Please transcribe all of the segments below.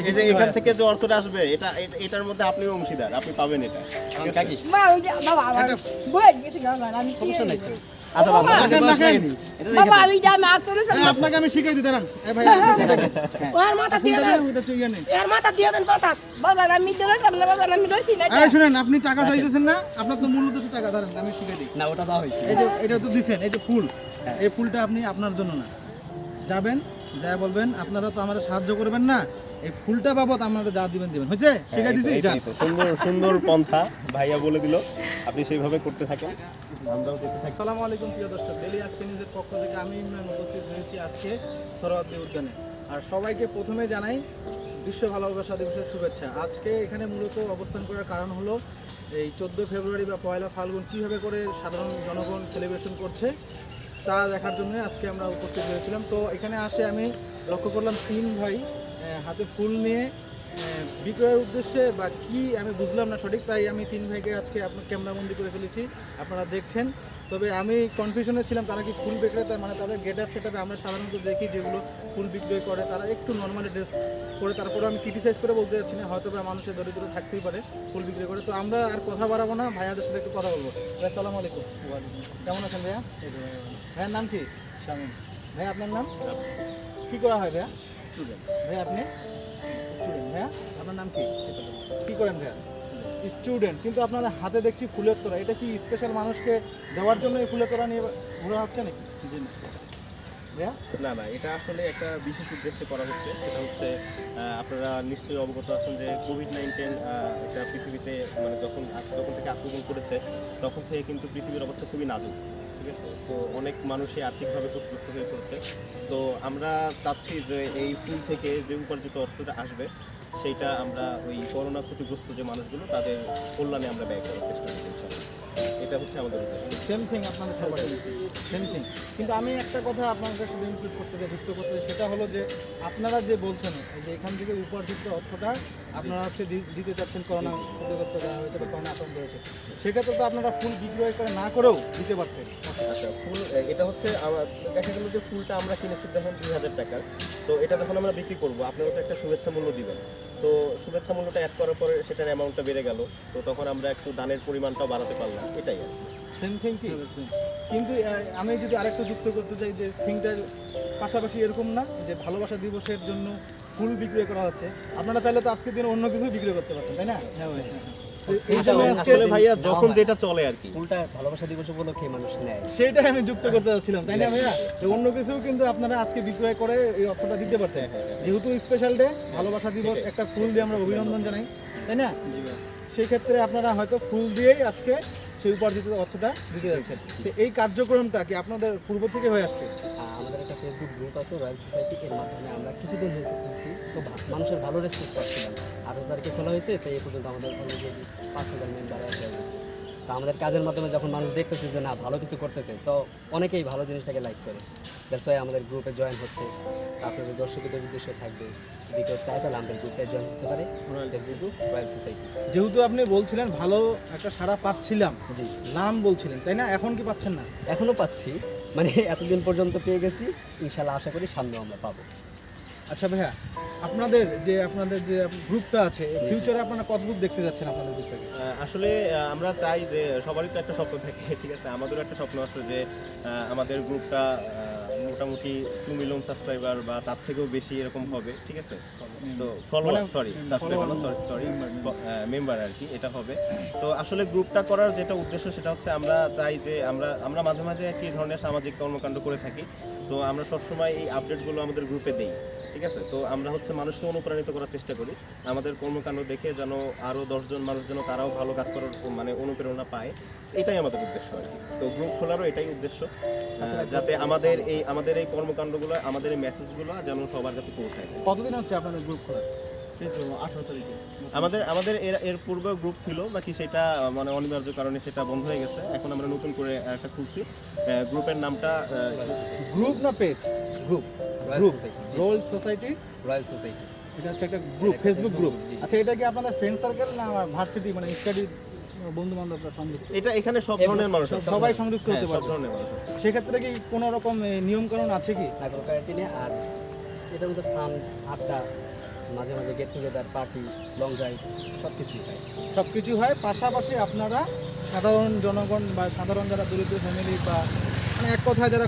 এই যে এখান থেকে যে অর্থটা আসবে এটা এটা- এটার মধ্যে আপনিও অংশীদার আপনি পাবেন এটা। হ্যাঁ, আপনাকে আমি শিখাই দিই দাঁড়ান। এ ভাই ওর মাথা দিয়ে দেন। এটা তো ইয়ে শুনেন আপনি টাকা চাইতেছেন না আপনার তো মূল উদ্দেশ্য টাকা দাঁড়ান আমি শিখাই দিই। না ওটা দেওয়া হয়েছে। এই যে এটা তো দিচ্ছেন এই যে ফুল এই ফুলটা আপনি আপনার জন্য না। যাবেন যা বলবেন আপনারা তো আমার সাহায্য করবেন না। এই ফুলটা বাবদ আপনারা যা দিবেন দিবেন। হয়েছে? শিখাই দিছি? এইটাই তো, সুন্দর সুন্দর পন্থা ভাইয়া বলে দিল। আপনি সেইভাবে করতে থাকেন। আমরাও থাকি। আসসালামু আলাইকুম প্রিয় দর্শক। ডেলি আজকে নিউজের পক্ষ থেকে আমি ইমরান উপস্থিত হয়েছি আজকে সরোয়ার্দী উদ্যানে। আর সবাইকে প্রথমে জানাই বিশ্ব ভালোবাসা দিবসের শুভেচ্ছা। আজকে এখানে মূলত অবস্থান করার কারণ হলো এই চোদ্দোই ফেব্রুয়ারি বা পয়লা ফাল্গুন কীভাবে করে সাধারণ জনগণ সেলিব্রেশন করছে তা দেখার জন্য আজকে আমরা উপস্থিত হয়েছিলাম। তো এখানে আসে আমি লক্ষ্য করলাম তিন ভাই। হাতে ফুল নিয়ে বিক্রয়ের উদ্দেশ্যে বা কি আমি বুঝলাম না সঠিক তাই আমি তিন ভাইকে আজকে আপনার ক্যামেরাবন্দি করে ফেলেছি। আপনারা দেখছেন। তবে আমি কনফিউশনে ছিলাম তারা কি ফুল বিক্রেতা মানে তাদের গেট আপ সেটাপে আমরা সাধারণত দেখি যেগুলো ফুল বিক্রয় করে তারা একটু নর্মালি ড্রেস করে তারপরে আমি ক্রিটিসাইজ করে বলতে যাচ্ছি না হয়তো বা মানুষের দরিদ্র থাকতেই পারে ফুল বিক্রি করে। তো আমরা আর কথা বাড়াবো না ভাইয়াদের সাথে একটু কথা বলব। ভাই আসসালামু আলাইকুম। কেমন আছেন ভাইয়া? ভাইয়ার নাম কি? শামিম। ভাই আপনার নাম? কি করা হয় ভাইয়া? স্টুডেন্ট আপনি? স্টুডেন্ট আপনার নাম কি? করেন স্টুডেন্ট কিন্তু আপনাদের হাতে দেখছি ফুলের তোরা এটা কি স্পেশাল মানুষকে দেওয়ার জন্য এই ফুলের তোরা নিয়ে ঘোরা হচ্ছে নাকি? জি না না এটা আসলে একটা বিশেষ উদ্দেশ্যে করা হচ্ছে। সেটা হচ্ছে আপনারা নিশ্চয়ই অবগত আছেন যে কোভিড নাইন্টিন এটা পৃথিবীতে মানে যখন যখন থেকে আক্রমণ করেছে তখন থেকে কিন্তু পৃথিবীর অবস্থা খুবই নাজুক ঠিক আছে? তো অনেক মানুষই আর্থিকভাবে ক্ষতিগ্রস্ত হয়ে পড়ছে। তো আমরা চাচ্ছি যে এই ফুল থেকে যে উপার্জিত অর্থটা আসবে সেইটা আমরা ওই করোনা ক্ষতিগ্রস্ত যে মানুষগুলো তাদের কল্যাণে আমরা ব্যয় করার চেষ্টা করছি এটা হচ্ছে আমাদের সেম থিং আপনাদের সবার থিং কিন্তু আমি একটা কথা আপনাদের সাথে ইনক্লুড করতে চাই যুক্ত করতে চাই, সেটা হলো যে আপনারা যে বলছেন যে এখান থেকে উপার্জিত অর্থটা আপনারা হচ্ছে দিতে চাচ্ছেন, করোনা ক্ষতিগ্রস্ত যারা হয়েছে বা করোনা আক্রান্ত হয়েছে সেক্ষেত্রে তো আপনারা ফুল বিক্রয় করে না করেও দিতে পারতেন। আচ্ছা ফুল এটা হচ্ছে দেখা গেল যে ফুলটা আমরা কিনেছি দেখুন দুই হাজার টাকার, তো এটা যখন আমরা বিক্রি করব আপনারা তো একটা শুভেচ্ছা মূল্য দিবেন। তো শুভেচ্ছা মূল্যটা অ্যাড করার পরে সেটার অ্যামাউন্টটা বেড়ে গেল, তো তখন আমরা একটু দানের পরিমাণটাও বাড়াতে পারলাম, এটাই আর কি। সেম থিং কি? কিন্তু আমি যদি আরেকটু যুক্ত করতে চাই যে থিংটা পাশাপাশি এরকম না যে ভালোবাসা দিবসের জন্য ফুল বিক্রয় করা হচ্ছে। আপনারা চাইলে তো আজকের দিনে অন্য কিছু বিক্রি করতে পারতেন তাই না? তো এই জন্য আজকে আসলে ভাইয়া যখন যেটা চলে আর কি। ফুলটা ভালোবাসা দিবস উপলক্ষে মানুষ নেয়। সেইটাই আমি যুক্ত করতে চাচ্ছিলাম তাই না ভাইয়া? অন্য কিছু কিন্তু আপনারা আজকে বিক্রয় করে এই অর্থটা দিতে পারতেন। যেহেতু স্পেশাল ডে ভালোবাসা দিবস একটা ফুল দিয়ে আমরা অভিনন্দন জানাই তাই না? সেই ক্ষেত্রে আপনারা হয়তো ফুল দিয়েই আজকে সেই উপার্জিত অর্থটা দিতে যাচ্ছেন তো এই কার্যক্রমটা কি আপনাদের পূর্ব থেকে হয়ে আসছে? আমাদের একটা ফেসবুক গ্রুপ আছে রয়্যাল সোসাইটি এর মাধ্যমে আমরা কিছুদিন হয়েছে খুলছি তো মানুষের ভালো রেসপন্স পাচ্ছিলাম আঠারো তারিখে খোলা হয়েছে, তো এই পর্যন্ত আমাদের অলরেডি পাঁচ হাজার মেম্বার গেছে। তো আমাদের কাজের মাধ্যমে যখন মানুষ দেখতেছে যে না, ভালো কিছু করতেছে, তো অনেকেই ভালো জিনিসটাকে লাইক করে। দ্যাটস ওয়াই আমাদের গ্রুপে জয়েন হচ্ছে। আপনাদের দর্শকদের উদ্দেশ্য থাকবে। কেউ চায় তাহলে আমাদের গ্রুপে জয়েন করতে পারে ফেসবুক রয়্যাল সোসাইটি যেহেতু আপনি বলছিলেন ভালো একটা সারা পাচ্ছিলাম জি। নাম বলছিলেন তাই না? এখন কি পাচ্ছেন না? এখনও পাচ্ছি মানে এতদিন পর্যন্ত পেয়ে গেছি ইনশাল্লাহ আশা করি সামনেও আমরা পাবো। আচ্ছা ভাইয়া আপনাদের যে আপনাদের যে গ্রুপটা আছে ফিউচারে আপনারা কত গ্রুপ দেখতে যাচ্ছেন আপনাদের গ্রুপ থেকে? আসলে আমরা চাই যে সবারই তো একটা স্বপ্ন থাকে ঠিক আছে? আমাদেরও একটা স্বপ্ন আছে যে আমাদের গ্রুপটা মোটামুটি টু মিলিয়ন সাবস্ক্রাইবার বা তার থেকেও বেশি এরকম হবে ঠিক আছে? তো ফলোয়ার সরি সাবস্ক্রাইবার না সরি সরি মেম্বার আর কি এটা হবে। তো আসলে গ্রুপটা করার যেটা উদ্দেশ্য সেটা হচ্ছে আমরা চাই যে আমরা আমরা মাঝে মাঝে কি ধরনের সামাজিক কর্মকাণ্ড করে থাকি। তো আমরা সবসময় এই আপডেটগুলো আমাদের গ্রুপে দিই ঠিক আছে? তো আমরা হচ্ছে মানুষকে অনুপ্রাণিত করার চেষ্টা করি। আমাদের কর্মকাণ্ড দেখে যেন আরও দশজন মানুষ যেন তারাও ভালো কাজ করার মানে অনুপ্রেরণা পায়। এটাই আমাদের উদ্দেশ্য আর কি। তো গ্রুপ খোলারও এটাই উদ্দেশ্য। যাতে আমাদের এই আমাদের এই কর্মকাণ্ডগুলো আমাদের এই মেসেজগুলো যেন সবার কাছে পৌঁছায়। কতদিন হচ্ছে আপনাদের গ্রুপ খোলা? আঠারো তারিখে। আমাদের আমাদের এর এর পূর্বে গ্রুপ ছিল বাকি সেটা মানে অনিবার্য কারণে সেটা বন্ধ হয়ে গেছে। এখন আমরা নতুন করে একটা খুলছি। গ্রুপের নামটা গ্রুপ না page group group royal society royal society এটা হচ্ছে একটা গ্রুপ ফেসবুক গ্রুপ আচ্ছা এটা কি আপনাদের ফ্রেন্ড সার্কেল না ভার্সিটি মানে স্টাডি বন্ধু বান্ধবরা সংযুক্ত। এটা এখানে সব ধরনের মানুষ সবাই সংযুক্ত হ্যাঁ, হতে সব ধরনের মানুষ সেক্ষেত্রে কি কোনো রকম নিয়ম কানুন আছে কি? নাগর ক্যারাটিনে আর এটার মধ্যে ফান আড্ডা মাঝে মাঝে get together party long drive সব কিছুই হয়। সব কিছু হয়। পাশাপাশি আপনারা সাধারণ জনগণ বা সাধারণ যারা দরিদ্র ফ্যামিলি বা মানে এক কথায় যারা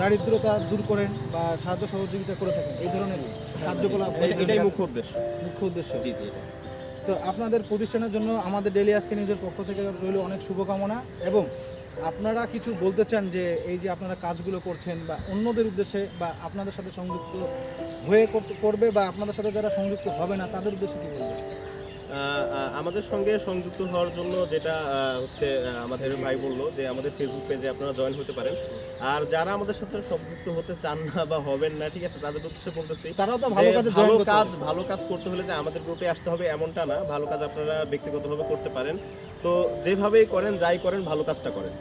দারিদ্রতা দূর করেন বা সাহায্য সহযোগিতা করে থাকেন এই ধরনের কার্যকলাপ এটাই মুখ্য উদ্দেশ্য। মুখ্য উদ্দেশ্য। জি জি। এটা। তো আপনাদের প্রতিষ্ঠানের জন্য আমাদের ডেলি আজকে নিজের পক্ষ থেকে রইল অনেক শুভকামনা এবং আপনারা কিছু বলতে চান যে এই যে আপনারা কাজগুলো করছেন বা অন্যদের উদ্দেশ্যে বা আপনাদের সাথে সংযুক্ত হয়ে করবে বা আপনাদের সাথে যারা সংযুক্ত হবে না, তাদের উদ্দেশ্যে কী বলবেন? আমাদের সঙ্গে সংযুক্ত হওয়ার জন্য যেটা হচ্ছে আমাদের ভাই বলল যে আমাদের ফেসবুক পেজে আপনারা জয়েন হতে পারেন। আর যারা আমাদের সাথে সংযুক্ত হতে চান না বা হবেন না ঠিক আছে তাদের উদ্দেশ্যে বলতেছি তারাও তো ভালো কাজে ভালো কাজ ভালো কাজ করতে হলে যে আমাদের গ্রুপে আসতে হবে এমনটা না। ভালো কাজ আপনারা ব্যক্তিগতভাবে করতে পারেন। তো যেভাবেই করেন যাই করেন ভালো কাজটা করেন।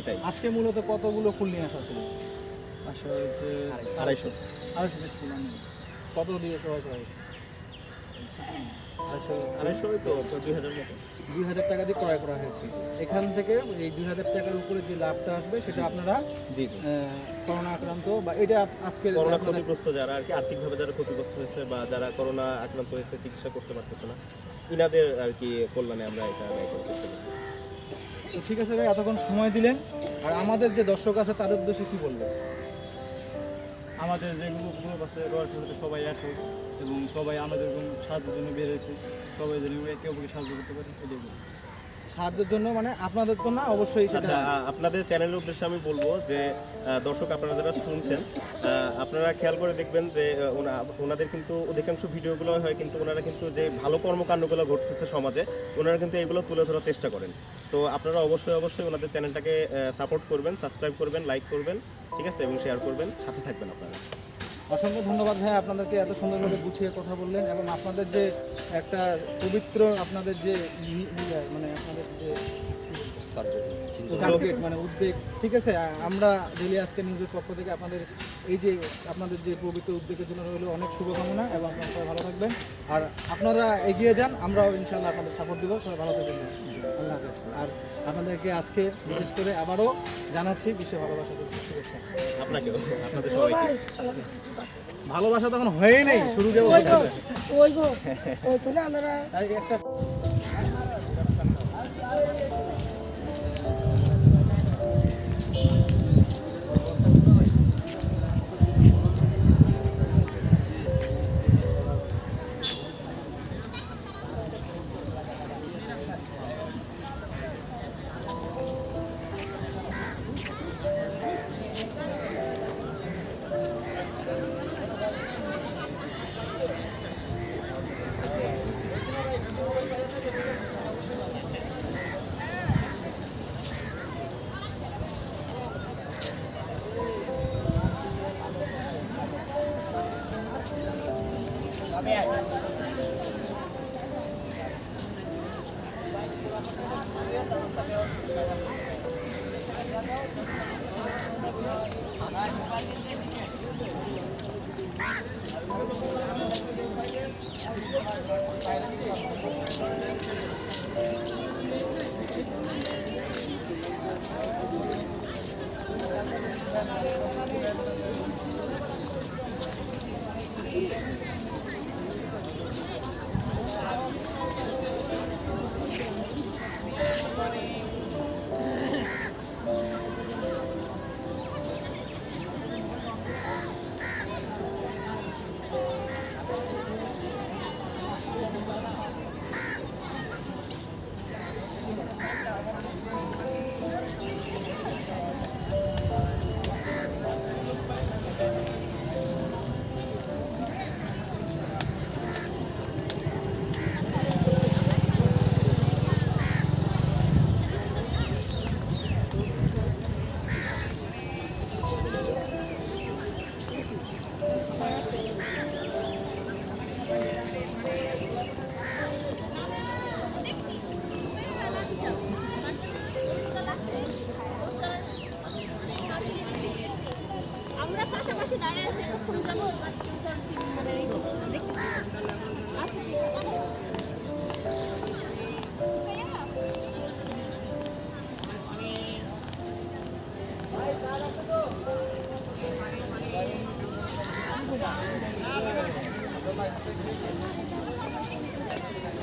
এটাই। আজকে মূলত কতগুলো ফুল নিয়ে আসা ছিল আসা হয়েছে আড়াইশো। আড়াইশো। পিস ফুল কত দিয়ে ক্রয় করা হয়েছে আড়াইশো আড়াইশো ওই তো দুই হাজার দুই হাজার টাকা দিয়ে ক্রয় করা হয়েছে। এখান থেকে এই দুই হাজার টাকার উপরে যে লাভটা আসবে সেটা আপনারা করোনা আক্রান্ত বা এটা আজকের করোনা ক্ষতিগ্রস্ত যারা আর কি আর্থিকভাবে যারা ক্ষতিগ্রস্ত হয়েছে বা যারা করোনা আক্রান্ত হয়েছে চিকিৎসা করতে পারতেছে না ইনাদের আর কি কল্যাণে আমরা এটা ব্যয় করতে তো ঠিক আছে ভাই এতক্ষণ সময় দিলেন। আর আমাদের যে দর্শক আছে তাদের উদ্দেশ্যে কি বললেন আমাদের যে গ্রুপ গ্রুপ আছে সবাই এক এবং সবাই আমাদের সাহায্যের জন্য বের হয়েছে সবাই যেন একে অপরকে সাহায্য করতে পারে এটাই বলি। সাহায্যের জন্য মানে আপনাদের তো না অবশ্যই সেটা। আচ্ছা আপনাদের চ্যানেলের উদ্দেশ্যে আমি বলব যে দর্শক আপনারা যারা শুনছেন আপনারা খেয়াল করে দেখবেন যে ওনাদের কিন্তু অধিকাংশ ভিডিওগুলো হয় কিন্তু ওনারা কিন্তু যে ভালো কর্মকাণ্ডগুলো ঘটতেছে সমাজে ওনারা কিন্তু এগুলো তুলে ধরার চেষ্টা করেন। তো আপনারা অবশ্যই অবশ্যই ওনাদের চ্যানেলটাকে সাপোর্ট করবেন সাবস্ক্রাইব করবেন লাইক করবেন ঠিক আছে? এবং শেয়ার করবেন সাথে থাকবেন আপনারা। অসংখ্য ধন্যবাদ ভাই, আপনাদেরকে এত সুন্দরভাবে গুছিয়ে কথা বললেন এবং আপনাদের যে একটা পবিত্র, আপনাদের যে নি- মানে আপনাদের যে মানে উদ্বেগ ঠিক আছে? আমরা ডেলি আজকে নিউজের পক্ষ থেকে আপনাদের এই যে আপনাদের যে পবিত্র উদ্যোগের জন্য রইল অনেক শুভকামনা এবং আপনারা সবাই ভালো থাকবেন। আর আপনারা এগিয়ে যান আমরাও ইনশাল্লাহ আপনাদের সাপোর্ট দেবো সবাই ভালো থাকবেন। আল্লাহ হাফেজ। আর আপনাদেরকে আজকে বিশেষ করে আবারও জানাচ্ছি বিশ্ব ভালোবাসা শুভেচ্ছা। আপনাকেও আপনাদের সবাইকে। ভালোবাসা তখন হয়েই নেই শুরু দেবো একটা